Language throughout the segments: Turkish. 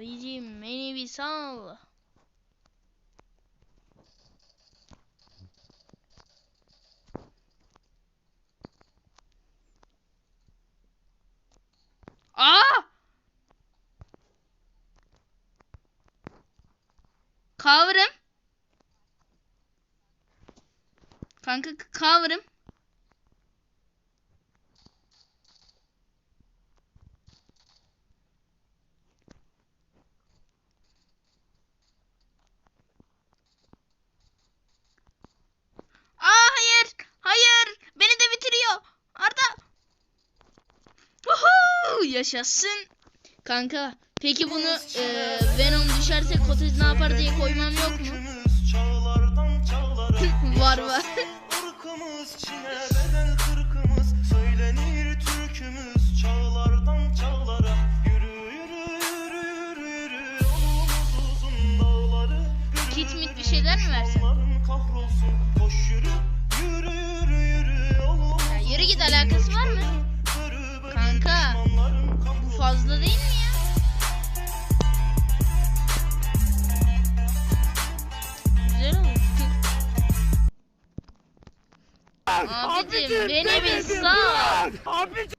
Abicim beni bir sal. Aa! Cover'ım. Kanka k- cover'ım. Aa hayır. Hayır. Beni de bitiriyor. Arda. Woohoo! Yaşasın. Kanka peki bunu e, Venom düşerse Cottage ne yapar diye koymam yok mu? Abicim beni bir sal. Abicim.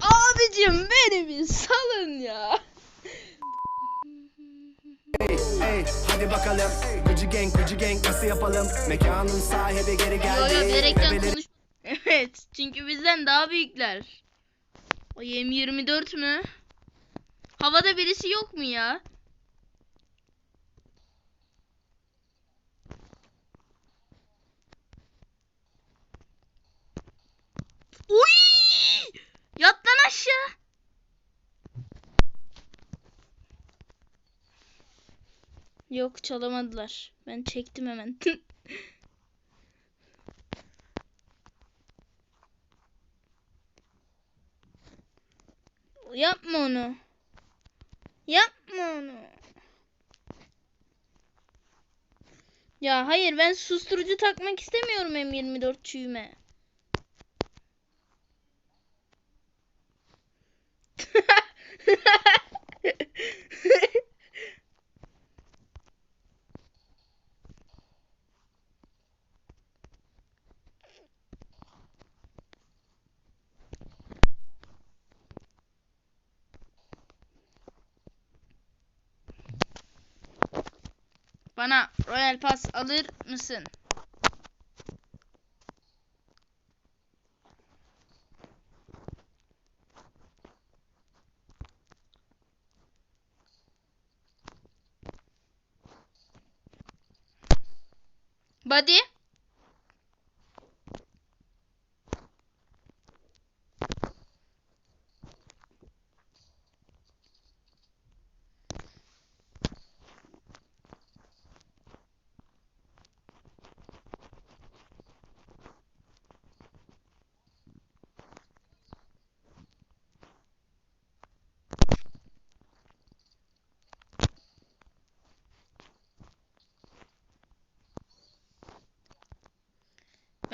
Abicim beni bir salın ya. Hey, hey, hadi bakalım. Gucci gang, Gucci gang nasıl yapalım? Mekanın sahibi geri Yo geldi. yo Bebeleri- konuş. Evet çünkü bizden daha büyükler. O M24 mü? Havada birisi yok mu ya? Uy! Yat lan aşağı. Yok çalamadılar. Ben çektim hemen. Yapma onu. Yapma onu. Ya hayır ben susturucu takmak istemiyorum M24 çüğüme. Bana Royal Pass alır mısın? Buddy?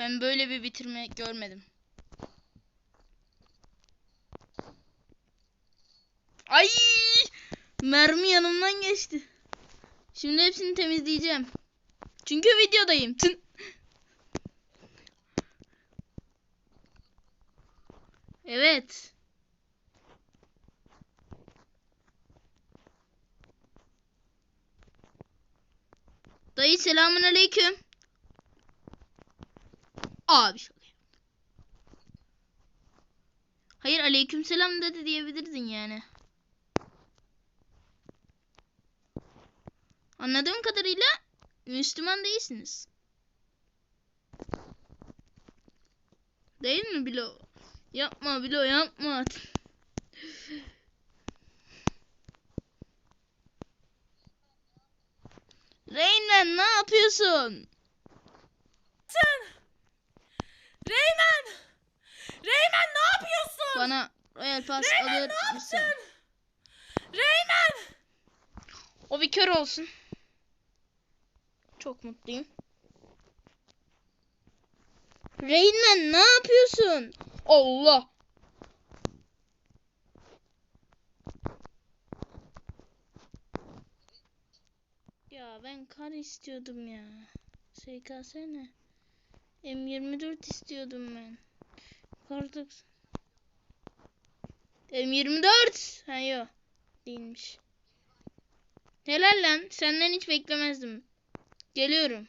Ben böyle bir bitirme görmedim. Ay! Mermi yanımdan geçti. Şimdi hepsini temizleyeceğim. Çünkü videodayım. Tın. Evet. Dayı selamun aleyküm. Abi şaka. yaptım. Hayır aleykümselam dedi diyebilirdin yani. Anladığım kadarıyla Müslüman değilsiniz. Değil mi Bilo? Yapma Bilo yapma. Reynmen ne yapıyorsun? Reymen! Reymen ne yapıyorsun? Bana Royal Pass Reymen alır ne mısın? yaptın? Reymen! O bir kör olsun. Çok mutluyum. Reynmen ne yapıyorsun? Allah. Ya ben kar istiyordum ya. SKS ne? M24 istiyordum ben. Kardık. M24. Ha yok. Değilmiş. Helal lan. Senden hiç beklemezdim. Geliyorum.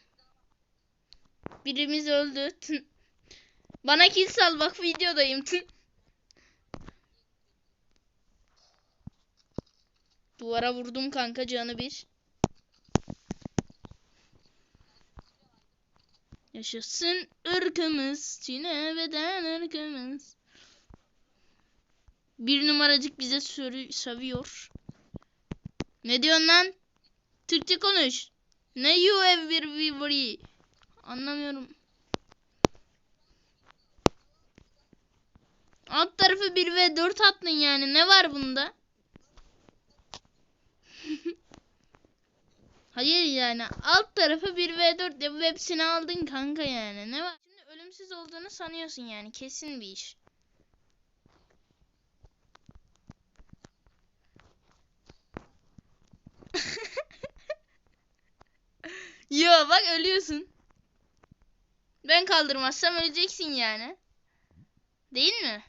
Birimiz öldü. Tın. Bana kill sal bak videodayım. Tın. Duvara vurdum kanka canı bir. Yaşasın ırkımız, Çin'e beden ırkımız. Bir numaracık bize sörü, sövüyor. Ne diyorsun lan? Türkçe konuş. Ne you everybody? Anlamıyorum. Alt tarafı 1 ve 4 attın yani. Ne var bunda? Hayır yani alt tarafı 1 v 4 de hepsini aldın kanka yani. Ne var? Şimdi ölümsüz olduğunu sanıyorsun yani. Kesin bir iş. Yo bak ölüyorsun. Ben kaldırmazsam öleceksin yani. Değil mi?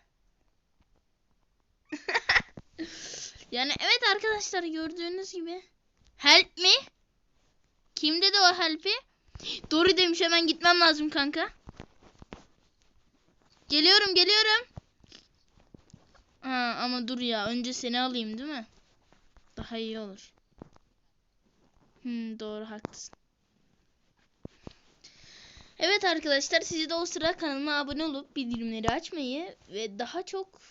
yani evet arkadaşlar gördüğünüz gibi. Help me. Kim dedi o help'i? Doğru demiş hemen gitmem lazım kanka. Geliyorum geliyorum. Ha, ama dur ya önce seni alayım değil mi? Daha iyi olur. Hmm, doğru haklısın. Evet arkadaşlar sizi de o sıra kanalıma abone olup bildirimleri açmayı ve daha çok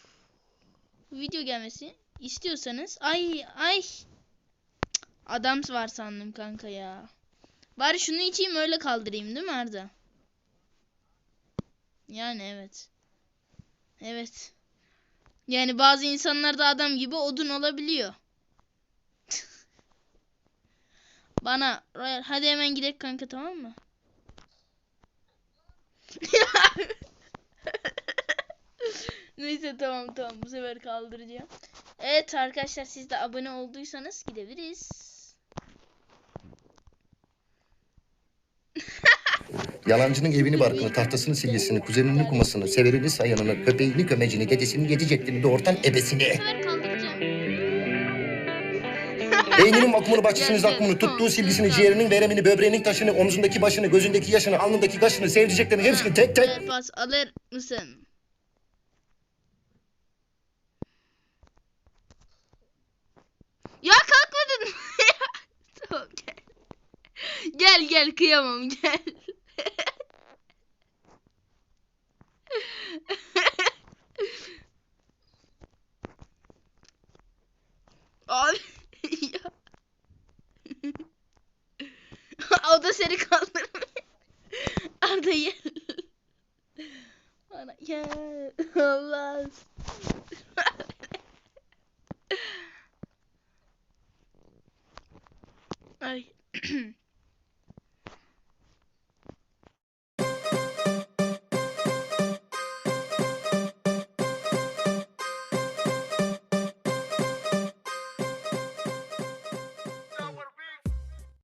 video gelmesi istiyorsanız ay ay Adam var sandım kanka ya. Bari şunu içeyim öyle kaldırayım değil mi Arda? Yani evet. Evet. Yani bazı insanlar da adam gibi odun olabiliyor. Bana Royal hadi hemen gidelim kanka tamam mı? Neyse tamam tamam bu sefer kaldıracağım. Evet arkadaşlar siz de abone olduysanız gidebiliriz. Yalancının evini barkını, tahtasını silgisini, kuzenini kumasını, severini sayanını, köpeğini kömecini, dedesini yedi ceddini doğurtan ebesini. Beyninin vakumunu, bahçesinin zakkumunu, tuttuğu silgisini, ciğerinin veremini, böbreğinin taşını, omzundaki başını, gözündeki yaşını, alnındaki kaşını, sevdiceklerini hepsini tek tek... Pas alır mısın? Ya kalkmadın mı? tamam gel. Gel gel kıyamam gel. seni kandırmayayım. Arda gel. Bana gel. Allah. Ay.